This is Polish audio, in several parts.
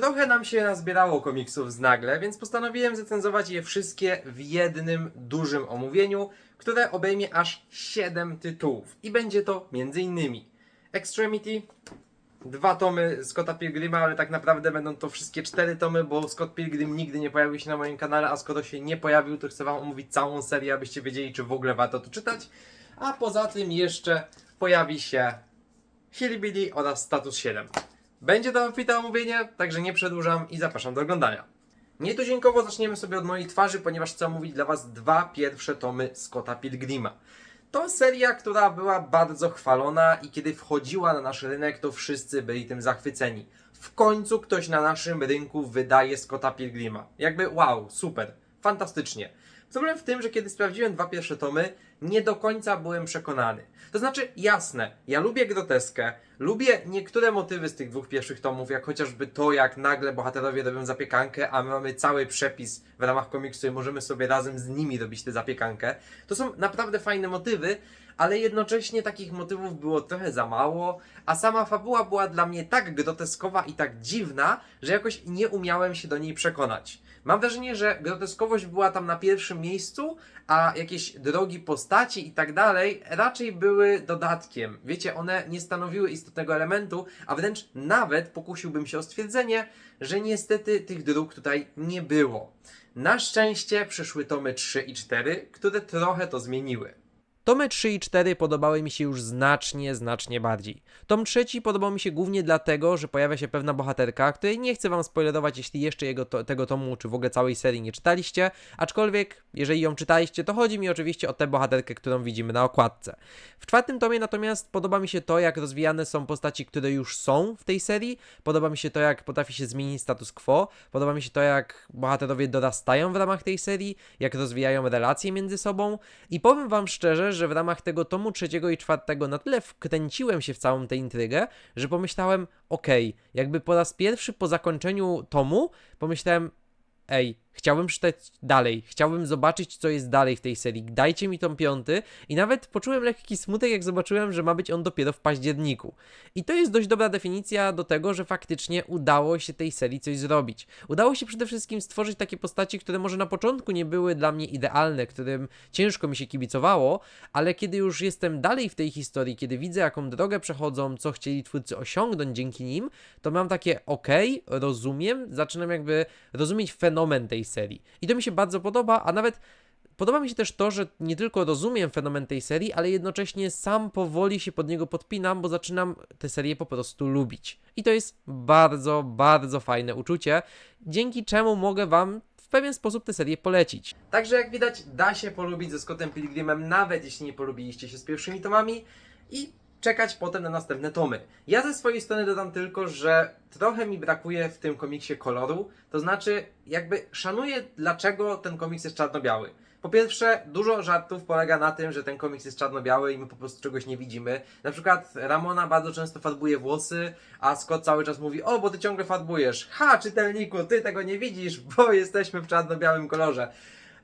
Trochę nam się nazbierało komiksów z nagle, więc postanowiłem zrecenzować je wszystkie w jednym dużym omówieniu, które obejmie aż 7 tytułów. I będzie to m.in. Extremity, dwa tomy Scotta Pilgrima, ale tak naprawdę będą to wszystkie cztery tomy, bo Scott Pilgrim nigdy nie pojawił się na moim kanale, a skoro się nie pojawił, to chcę wam omówić całą serię, abyście wiedzieli, czy w ogóle warto to czytać. A poza tym jeszcze pojawi się Hillbilly oraz Status 7. Będzie to obfite omówienie, także nie przedłużam i zapraszam do oglądania. Nietuzinkowo zaczniemy sobie od mojej twarzy, ponieważ chcę omówić dla Was dwa pierwsze tomy Scotta Pilgrima. To seria, która była bardzo chwalona i kiedy wchodziła na nasz rynek, to wszyscy byli tym zachwyceni. W końcu ktoś na naszym rynku wydaje Scotta Pilgrima. Jakby wow, super, fantastycznie. Problem w tym, że kiedy sprawdziłem dwa pierwsze tomy, nie do końca byłem przekonany. To znaczy, jasne, ja lubię groteskę, lubię niektóre motywy z tych dwóch pierwszych tomów, jak chociażby to, jak nagle bohaterowie robią zapiekankę, a my mamy cały przepis w ramach komiksu i możemy sobie razem z nimi robić tę zapiekankę. To są naprawdę fajne motywy, ale jednocześnie takich motywów było trochę za mało, a sama fabuła była dla mnie tak groteskowa i tak dziwna, że jakoś nie umiałem się do niej przekonać. Mam wrażenie, że groteskowość była tam na pierwszym miejscu, a jakieś drogi postaci i tak dalej raczej były dodatkiem. Wiecie, one nie stanowiły istotnego elementu, a wręcz nawet pokusiłbym się o stwierdzenie, że niestety tych dróg tutaj nie było. Na szczęście przyszły tomy 3 i 4, które trochę to zmieniły. Tomy 3 i 4 podobały mi się już znacznie, znacznie bardziej. Tom trzeci podobał mi się głównie dlatego, że pojawia się pewna bohaterka, której nie chcę wam spoilerować, jeśli jeszcze jego to, tego tomu, czy w ogóle całej serii nie czytaliście, aczkolwiek, jeżeli ją czytaliście, to chodzi mi oczywiście o tę bohaterkę, którą widzimy na okładce. W czwartym tomie natomiast podoba mi się to, jak rozwijane są postaci, które już są w tej serii, podoba mi się to, jak potrafi się zmienić status quo, podoba mi się to, jak bohaterowie dorastają w ramach tej serii, jak rozwijają relacje między sobą i powiem wam szczerze, że w ramach tego tomu trzeciego i czwartego na tyle wkręciłem się w całą tę intrygę, że pomyślałem, okej, jakby po raz pierwszy po zakończeniu tomu pomyślałem, ej, chciałbym czytać dalej, chciałbym zobaczyć, co jest dalej w tej serii. Dajcie mi tom piąty i nawet poczułem lekki smutek, jak zobaczyłem, że ma być on dopiero w październiku. I to jest dość dobra definicja do tego, że faktycznie udało się tej serii coś zrobić. Udało się przede wszystkim stworzyć takie postaci, które może na początku nie były dla mnie idealne, którym ciężko mi się kibicowało, ale kiedy już jestem dalej w tej historii, kiedy widzę, jaką drogę przechodzą, co chcieli twórcy osiągnąć dzięki nim, to mam takie okej, rozumiem, zaczynam jakby rozumieć fenomen tej serii. I to mi się bardzo podoba, a nawet Podoba mi się też to, że nie tylko rozumiem fenomen tej serii, ale jednocześnie sam powoli się pod niego podpinam, bo zaczynam tę serię po prostu lubić. I to jest bardzo, bardzo fajne uczucie, dzięki czemu mogę Wam w pewien sposób tę serię polecić. Także jak widać, da się polubić ze Scottem Pilgrimem, nawet jeśli nie polubiliście się z pierwszymi tomami i czekać potem na następne tomy. Ja ze swojej strony dodam tylko, że trochę mi brakuje w tym komiksie koloru, to znaczy jakby szanuję dlaczego ten komiks jest czarno-biały. Po pierwsze, dużo żartów polega na tym, że ten komiks jest czarno-biały i my po prostu czegoś nie widzimy. Na przykład Ramona bardzo często farbuje włosy, a Scott cały czas mówi: O, bo ty ciągle farbujesz. Ha, czytelniku, ty tego nie widzisz, bo jesteśmy w czarno-białym kolorze.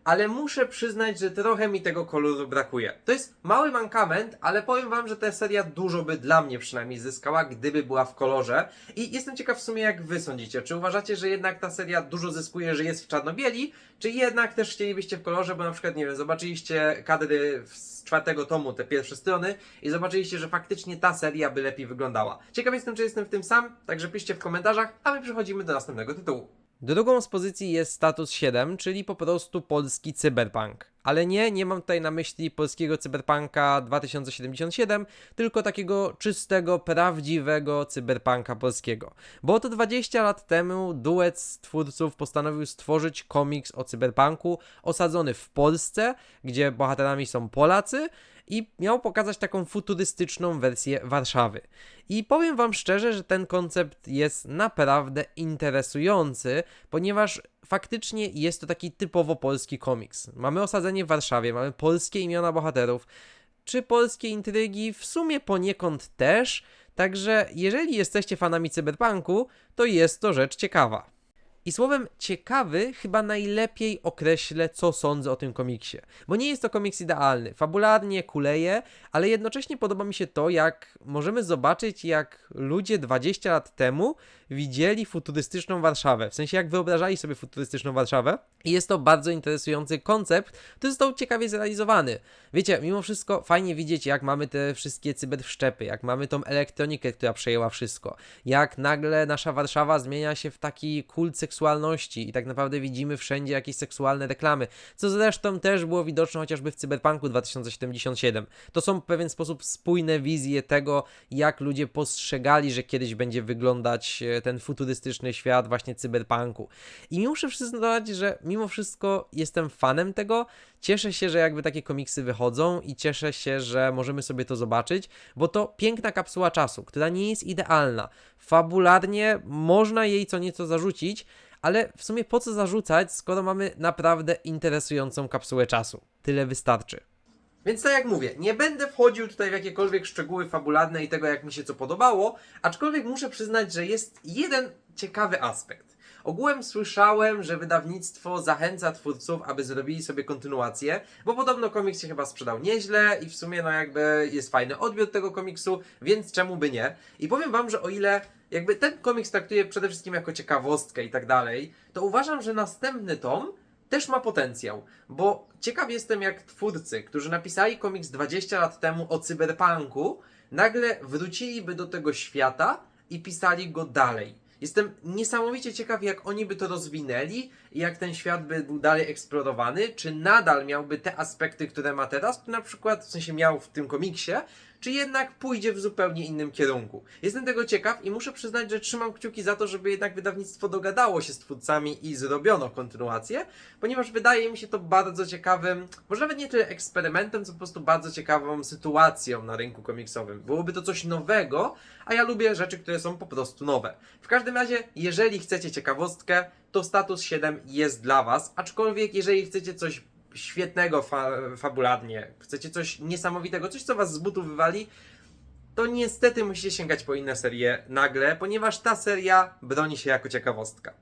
Ale muszę przyznać, że trochę mi tego koloru brakuje. To jest mały mankament, ale powiem wam, że ta seria dużo by dla mnie przynajmniej zyskała, gdyby była w kolorze. I jestem ciekaw w sumie, jak wy sądzicie. Czy uważacie, że jednak ta seria dużo zyskuje, że jest w czarno-bieli, czy jednak też chcielibyście w kolorze, bo na przykład, nie wiem, zobaczyliście kadry z czwartego tomu, te pierwsze strony i zobaczyliście, że faktycznie ta seria by lepiej wyglądała. Ciekaw jestem, czy jestem w tym sam, także piszcie w komentarzach, a my przechodzimy do następnego tytułu. Drugą z pozycji jest status 7, czyli po prostu polski cyberpunk. Ale nie, nie mam tutaj na myśli polskiego cyberpunka 2077, tylko takiego czystego, prawdziwego cyberpunka polskiego. Bo oto 20 lat temu duet twórców postanowił stworzyć komiks o cyberpunku osadzony w Polsce, gdzie bohaterami są Polacy i miał pokazać taką futurystyczną wersję Warszawy. I powiem Wam szczerze, że ten koncept jest naprawdę interesujący, ponieważ faktycznie jest to taki typowo polski komiks. Mamy osadzenie w Warszawie, mamy polskie imiona bohaterów, czy polskie intrygi, w sumie poniekąd też, także jeżeli jesteście fanami cyberpunku, to jest to rzecz ciekawa. I słowem ciekawy chyba najlepiej określę, co sądzę o tym komiksie. Bo nie jest to komiks idealny. Fabularnie kuleje, ale jednocześnie podoba mi się to, jak możemy zobaczyć, jak ludzie 20 lat temu widzieli futurystyczną Warszawę. W sensie, jak wyobrażali sobie futurystyczną Warszawę. I jest to bardzo interesujący koncept, który został ciekawie zrealizowany. Wiecie, mimo wszystko fajnie widzieć, jak mamy te wszystkie cyberwszczepy, jak mamy tą elektronikę, która przejęła wszystko, jak nagle nasza Warszawa zmienia się w taki kult seksualności i tak naprawdę widzimy wszędzie jakieś seksualne reklamy, co zresztą też było widoczne chociażby w Cyberpunku 2077. To są w pewien sposób spójne wizje tego, jak ludzie postrzegali, że kiedyś będzie wyglądać e, ten futurystyczny świat właśnie cyberpunku. I muszę przyznać, że mimo wszystko jestem fanem tego. Cieszę się, że jakby takie komiksy wychodzą i cieszę się, że możemy sobie to zobaczyć, bo to piękna kapsuła czasu, która nie jest idealna. Fabularnie można jej co nieco zarzucić, ale w sumie po co zarzucać, skoro mamy naprawdę interesującą kapsułę czasu? Tyle wystarczy. Więc tak jak mówię, nie będę wchodził tutaj w jakiekolwiek szczegóły fabularne i tego, jak mi się co podobało, aczkolwiek muszę przyznać, że jest jeden ciekawy aspekt. Ogółem słyszałem, że wydawnictwo zachęca twórców, aby zrobili sobie kontynuację, bo podobno komiks się chyba sprzedał nieźle i w sumie no jakby jest fajny odbiór tego komiksu, więc czemu by nie? I powiem wam, że o ile jakby ten komiks traktuję przede wszystkim jako ciekawostkę i tak dalej, to uważam, że następny tom też ma potencjał, bo ciekaw jestem jak twórcy, którzy napisali komiks 20 lat temu o cyberpunku, nagle wróciliby do tego świata i pisali go dalej. Jestem niesamowicie ciekaw, jak oni by to rozwinęli jak ten świat by był dalej eksplorowany, czy nadal miałby te aspekty, które ma teraz, na przykład, w sensie miał w tym komiksie, czy jednak pójdzie w zupełnie innym kierunku. Jestem tego ciekaw i muszę przyznać, że trzymam kciuki za to, żeby jednak wydawnictwo dogadało się z twórcami i zrobiono kontynuację, ponieważ wydaje mi się to bardzo ciekawym, może nawet nie tyle eksperymentem, co po prostu bardzo ciekawą sytuacją na rynku komiksowym. Byłoby to coś nowego, a ja lubię rzeczy, które są po prostu nowe. W każdym razie, jeżeli chcecie ciekawostkę, to status 7 jest dla Was, aczkolwiek jeżeli chcecie coś świetnego fa fabularnie, chcecie coś niesamowitego, coś co was z butów wywali, to niestety musicie sięgać po inne serie nagle, ponieważ ta seria broni się jako ciekawostka.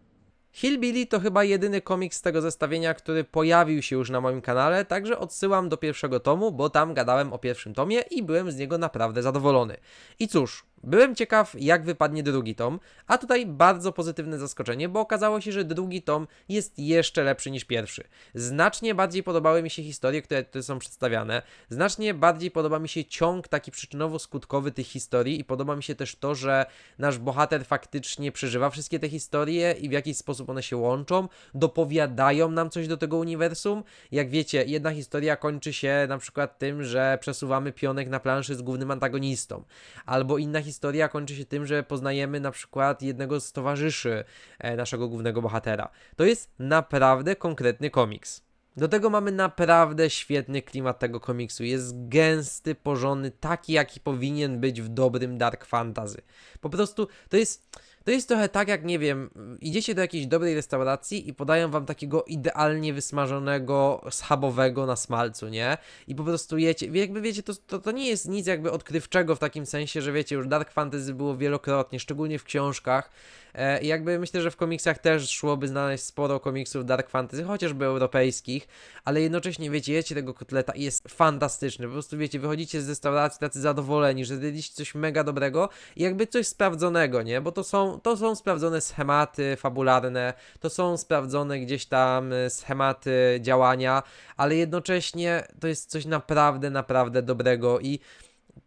Hillbilly to chyba jedyny komiks z tego zestawienia, który pojawił się już na moim kanale, także odsyłam do pierwszego tomu, bo tam gadałem o pierwszym tomie i byłem z niego naprawdę zadowolony. I cóż, Byłem ciekaw, jak wypadnie drugi tom, a tutaj bardzo pozytywne zaskoczenie, bo okazało się, że drugi tom jest jeszcze lepszy niż pierwszy. Znacznie bardziej podobały mi się historie, które tutaj są przedstawiane, znacznie bardziej podoba mi się ciąg taki przyczynowo-skutkowy tych historii i podoba mi się też to, że nasz bohater faktycznie przeżywa wszystkie te historie i w jakiś sposób one się łączą, dopowiadają nam coś do tego uniwersum. Jak wiecie, jedna historia kończy się na przykład tym, że przesuwamy pionek na planszy z głównym antagonistą, albo inna historia kończy się tym, że poznajemy na przykład jednego z towarzyszy e, naszego głównego bohatera. To jest naprawdę konkretny komiks. Do tego mamy naprawdę świetny klimat tego komiksu. Jest gęsty, porządny, taki jaki powinien być w dobrym dark fantasy. Po prostu to jest to jest trochę tak, jak nie wiem, idziecie do jakiejś dobrej restauracji i podają wam takiego idealnie wysmażonego schabowego na smalcu, nie? I po prostu jecie, jakby wiecie, to, to, to nie jest nic jakby odkrywczego w takim sensie, że wiecie, już Dark Fantasy było wielokrotnie, szczególnie w książkach. E, I jakby myślę, że w komiksach też szłoby znaleźć sporo komiksów Dark Fantasy, chociażby europejskich, ale jednocześnie wiecie, jecie tego kotleta i jest fantastyczny. Po prostu wiecie, wychodzicie z restauracji tacy zadowoleni, że zjedliście coś mega dobrego i jakby coś sprawdzonego, nie? Bo to są to są sprawdzone schematy fabularne, to są sprawdzone gdzieś tam y, schematy działania, ale jednocześnie to jest coś naprawdę, naprawdę dobrego i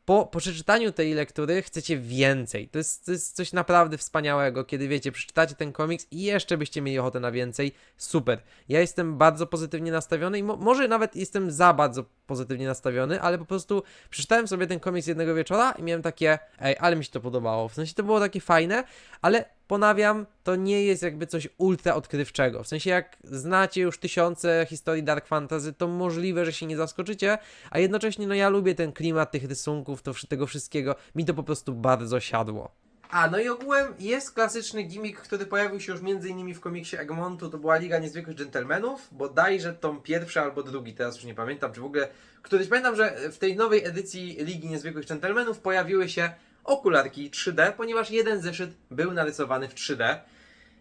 po, po przeczytaniu tej lektury chcecie więcej. To jest, to jest coś naprawdę wspaniałego, kiedy wiecie, przeczytacie ten komiks i jeszcze byście mieli ochotę na więcej. Super. Ja jestem bardzo pozytywnie nastawiony i mo może nawet jestem za bardzo pozytywnie nastawiony, ale po prostu przeczytałem sobie ten komiks jednego wieczora i miałem takie, ej, ale mi się to podobało. W sensie to było takie fajne, ale ponawiam, to nie jest jakby coś ultra odkrywczego. W sensie, jak znacie już tysiące historii Dark Fantasy, to możliwe, że się nie zaskoczycie, a jednocześnie, no ja lubię ten klimat tych rysunków, to, tego wszystkiego. Mi to po prostu bardzo siadło. A, no i ogółem jest klasyczny gimmick, który pojawił się już m.in. w komiksie Egmontu, to była Liga Niezwykłych Dżentelmenów, bodajże tom pierwszy albo drugi, teraz już nie pamiętam, czy w ogóle któryś. Pamiętam, że w tej nowej edycji Ligi Niezwykłych Dżentelmenów pojawiły się okularki 3D, ponieważ jeden zeszyt był narysowany w 3D.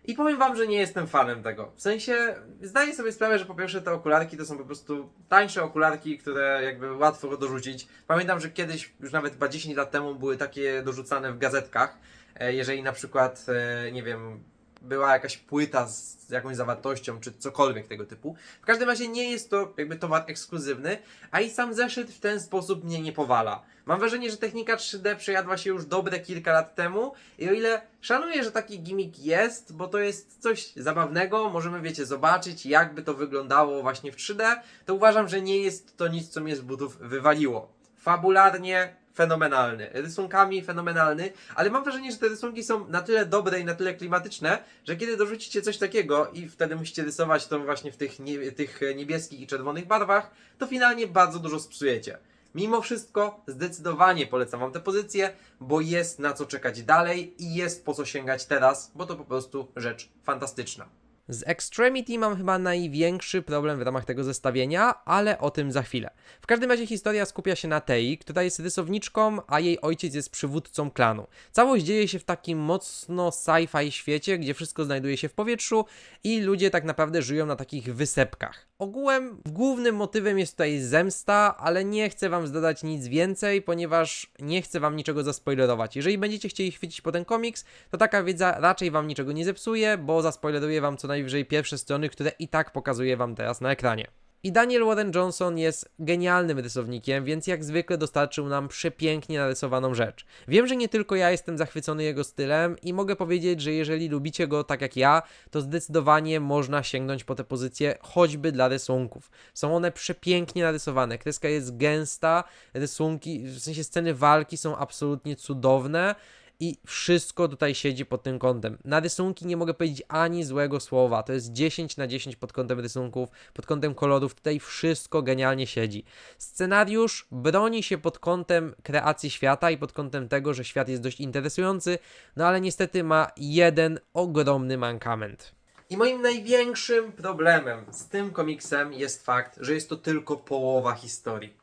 I powiem wam, że nie jestem fanem tego. W sensie, zdaję sobie sprawę, że po pierwsze te okularki to są po prostu tańsze okularki, które jakby łatwo dorzucić. Pamiętam, że kiedyś, już nawet chyba 10 lat temu, były takie dorzucane w gazetkach. E, Jeżeli na przykład, e, nie wiem, była jakaś płyta z jakąś zawartością, czy cokolwiek tego typu. W każdym razie nie jest to jakby towar ekskluzywny, a i sam zeszyt w ten sposób mnie nie powala. Mam wrażenie, że technika 3D przejadła się już dobre kilka lat temu i o ile szanuję, że taki gimmick jest, bo to jest coś zabawnego, możemy, wiecie, zobaczyć jakby to wyglądało właśnie w 3D, to uważam, że nie jest to nic, co mnie z butów wywaliło. Fabularnie fenomenalny, rysunkami fenomenalny, ale mam wrażenie, że te rysunki są na tyle dobre i na tyle klimatyczne, że kiedy dorzucicie coś takiego i wtedy musicie rysować to właśnie w tych, nie, tych niebieskich i czerwonych barwach, to finalnie bardzo dużo spsujecie. Mimo wszystko zdecydowanie polecam Wam tę pozycję, bo jest na co czekać dalej i jest po co sięgać teraz, bo to po prostu rzecz fantastyczna. Z Extremity mam chyba największy problem w ramach tego zestawienia, ale o tym za chwilę. W każdym razie historia skupia się na Tei, która jest rysowniczką, a jej ojciec jest przywódcą klanu. Całość dzieje się w takim mocno sci-fi świecie, gdzie wszystko znajduje się w powietrzu i ludzie tak naprawdę żyją na takich wysepkach. Ogółem głównym motywem jest tutaj zemsta, ale nie chcę wam zdodać nic więcej, ponieważ nie chcę wam niczego zaspoilerować. Jeżeli będziecie chcieli chwycić po ten komiks, to taka wiedza raczej wam niczego nie zepsuje, bo zaspoileruję wam co najwyżej pierwsze strony, które i tak pokazuję wam teraz na ekranie. I Daniel Warren Johnson jest genialnym rysownikiem, więc jak zwykle dostarczył nam przepięknie narysowaną rzecz. Wiem, że nie tylko ja jestem zachwycony jego stylem i mogę powiedzieć, że jeżeli lubicie go tak jak ja, to zdecydowanie można sięgnąć po tę pozycję choćby dla rysunków. Są one przepięknie narysowane, kreska jest gęsta, rysunki, w sensie sceny walki są absolutnie cudowne. I wszystko tutaj siedzi pod tym kątem. Na rysunki nie mogę powiedzieć ani złego słowa. To jest 10 na 10 pod kątem rysunków, pod kątem kolorów. Tutaj wszystko genialnie siedzi. Scenariusz broni się pod kątem kreacji świata i pod kątem tego, że świat jest dość interesujący, no ale niestety ma jeden ogromny mankament. I moim największym problemem z tym komiksem jest fakt, że jest to tylko połowa historii.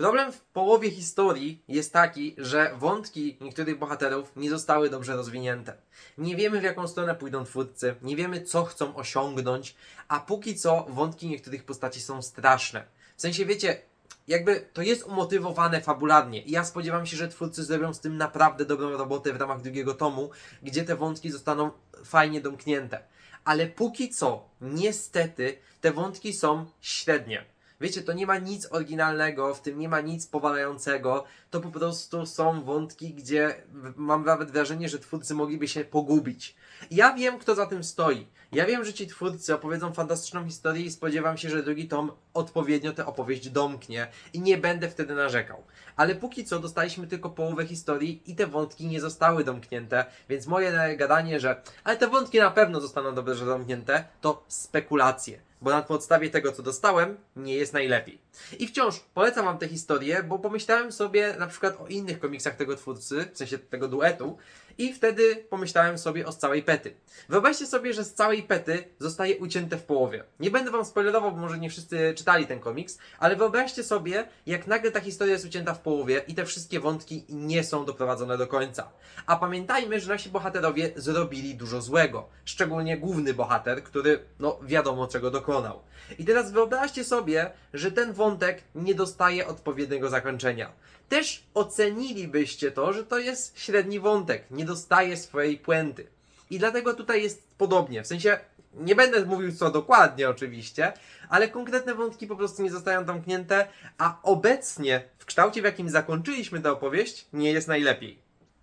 Problem w połowie historii jest taki, że wątki niektórych bohaterów nie zostały dobrze rozwinięte. Nie wiemy w jaką stronę pójdą twórcy, nie wiemy co chcą osiągnąć, a póki co wątki niektórych postaci są straszne. W sensie wiecie, jakby to jest umotywowane fabularnie i ja spodziewam się, że twórcy zrobią z tym naprawdę dobrą robotę w ramach drugiego tomu, gdzie te wątki zostaną fajnie domknięte. Ale póki co, niestety, te wątki są średnie. Wiecie, to nie ma nic oryginalnego, w tym nie ma nic powalającego. To po prostu są wątki, gdzie mam nawet wrażenie, że twórcy mogliby się pogubić. Ja wiem, kto za tym stoi. Ja wiem, że ci twórcy opowiedzą fantastyczną historię i spodziewam się, że drugi tom odpowiednio tę opowieść domknie i nie będę wtedy narzekał. Ale póki co dostaliśmy tylko połowę historii i te wątki nie zostały domknięte, więc moje gadanie, że ale te wątki na pewno zostaną dobrze domknięte, to spekulacje bo na podstawie tego, co dostałem, nie jest najlepiej. I wciąż polecam Wam tę historię, bo pomyślałem sobie na przykład o innych komiksach tego twórcy, w sensie tego duetu, i wtedy pomyślałem sobie o z całej pety. Wyobraźcie sobie, że z całej pety zostaje ucięte w połowie. Nie będę Wam spoilerował, bo może nie wszyscy czytali ten komiks, ale wyobraźcie sobie, jak nagle ta historia jest ucięta w połowie i te wszystkie wątki nie są doprowadzone do końca. A pamiętajmy, że nasi bohaterowie zrobili dużo złego. Szczególnie główny bohater, który, no wiadomo czego dokonał. I teraz wyobraźcie sobie, że ten wątek nie dostaje odpowiedniego zakończenia. Też ocenilibyście to, że to jest średni wątek, nie dostaje swojej puenty. I dlatego tutaj jest podobnie. W sensie, nie będę mówił co dokładnie oczywiście, ale konkretne wątki po prostu nie zostają domknięte, a obecnie w kształcie, w jakim zakończyliśmy tę opowieść, nie jest najlepiej.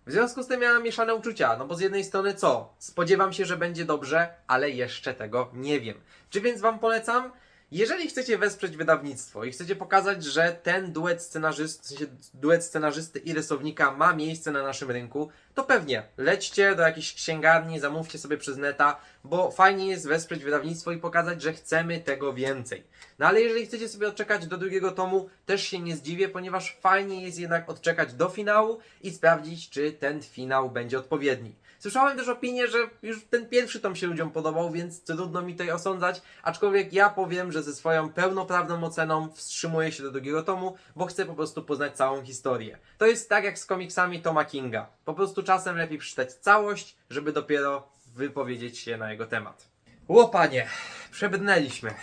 W związku z tym miałem mieszane uczucia, no bo z jednej strony co? Spodziewam się, że będzie dobrze, ale jeszcze tego nie wiem. Czy więc Wam polecam? Jeżeli chcecie wesprzeć wydawnictwo i chcecie pokazać, że ten duet scenarzysty, w sensie duet scenarzysty i rysownika ma miejsce na naszym rynku, to pewnie lećcie do jakiejś księgarni, zamówcie sobie przez neta, bo fajnie jest wesprzeć wydawnictwo i pokazać, że chcemy tego więcej. No ale jeżeli chcecie sobie odczekać do drugiego tomu, też się nie zdziwię, ponieważ fajnie jest jednak odczekać do finału i sprawdzić, czy ten finał będzie odpowiedni. Słyszałem też opinię, że już ten pierwszy tom się ludziom podobał, więc trudno mi tutaj osądzać, aczkolwiek ja powiem, że ze swoją pełnoprawną oceną wstrzymuję się do drugiego tomu, bo chcę po prostu poznać całą historię. To jest tak jak z komiksami Toma Kinga. Po prostu czasem lepiej przeczytać całość, żeby dopiero wypowiedzieć się na jego temat. Łopanie, przebrnęliśmy.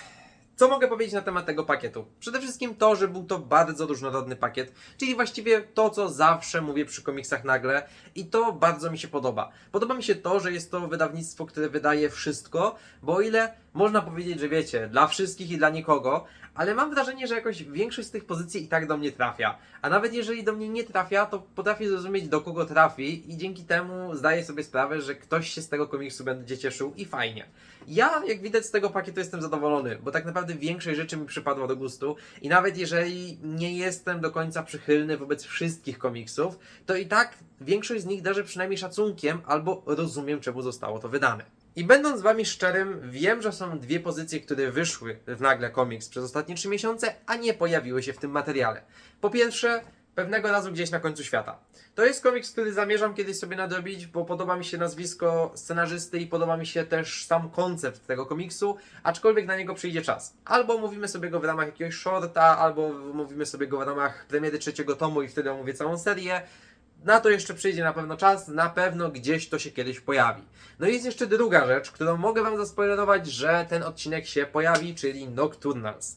Co mogę powiedzieć na temat tego pakietu? Przede wszystkim to, że był to bardzo różnorodny pakiet, czyli właściwie to, co zawsze mówię przy komiksach nagle i to bardzo mi się podoba. Podoba mi się to, że jest to wydawnictwo, które wydaje wszystko, bo o ile można powiedzieć, że wiecie, dla wszystkich i dla nikogo, ale mam wrażenie, że jakoś większość z tych pozycji i tak do mnie trafia. A nawet jeżeli do mnie nie trafia, to potrafię zrozumieć do kogo trafi i dzięki temu zdaję sobie sprawę, że ktoś się z tego komiksu będzie cieszył i fajnie. Ja, jak widać z tego pakietu, jestem zadowolony, bo tak naprawdę większość rzeczy mi przypadła do gustu i nawet jeżeli nie jestem do końca przychylny wobec wszystkich komiksów, to i tak większość z nich darzę przynajmniej szacunkiem albo rozumiem, czemu zostało to wydane. I będąc z wami szczerym, wiem, że są dwie pozycje, które wyszły w nagle komiks przez ostatnie trzy miesiące, a nie pojawiły się w tym materiale. Po pierwsze, pewnego razu gdzieś na końcu świata. To jest komiks, który zamierzam kiedyś sobie nadrobić, bo podoba mi się nazwisko scenarzysty i podoba mi się też sam koncept tego komiksu, aczkolwiek na niego przyjdzie czas. Albo mówimy sobie go w ramach jakiegoś shorta, albo mówimy sobie go w ramach premiery trzeciego tomu i wtedy omówię całą serię. Na to jeszcze przyjdzie na pewno czas, na pewno gdzieś to się kiedyś pojawi. No i jest jeszcze druga rzecz, którą mogę Wam zaspoilerować, że ten odcinek się pojawi, czyli Nocturnals.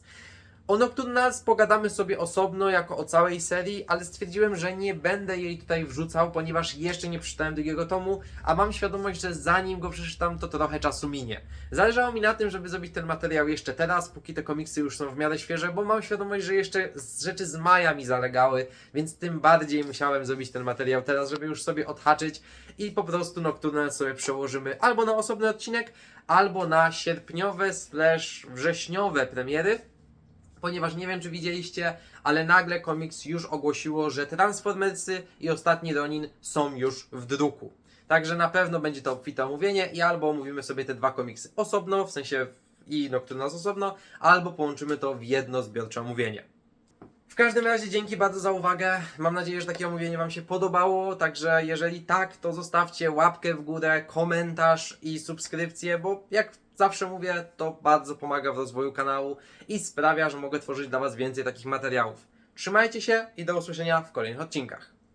O Nocturnals pogadamy sobie osobno, jako o całej serii, ale stwierdziłem, że nie będę jej tutaj wrzucał, ponieważ jeszcze nie przeczytałem drugiego tomu, a mam świadomość, że zanim go przeczytam, to trochę czasu minie. Zależało mi na tym, żeby zrobić ten materiał jeszcze teraz, póki te komiksy już są w miarę świeże, bo mam świadomość, że jeszcze rzeczy z maja mi zalegały, więc tym bardziej musiałem zrobić ten materiał teraz, żeby już sobie odhaczyć i po prostu Nocturnal sobie przełożymy albo na osobny odcinek, albo na sierpniowe slash wrześniowe premiery ponieważ nie wiem, czy widzieliście, ale nagle komiks już ogłosiło, że Transformersy i Ostatni Ronin są już w druku. Także na pewno będzie to obfite omówienie i albo omówimy sobie te dwa komiksy osobno, w sensie i Nocturnas osobno, albo połączymy to w jedno zbiorcze omówienie. W każdym razie dzięki bardzo za uwagę. Mam nadzieję, że takie omówienie Wam się podobało. Także jeżeli tak, to zostawcie łapkę w górę, komentarz i subskrypcję, bo jak zawsze mówię, to bardzo pomaga w rozwoju kanału i sprawia, że mogę tworzyć dla Was więcej takich materiałów. Trzymajcie się i do usłyszenia w kolejnych odcinkach.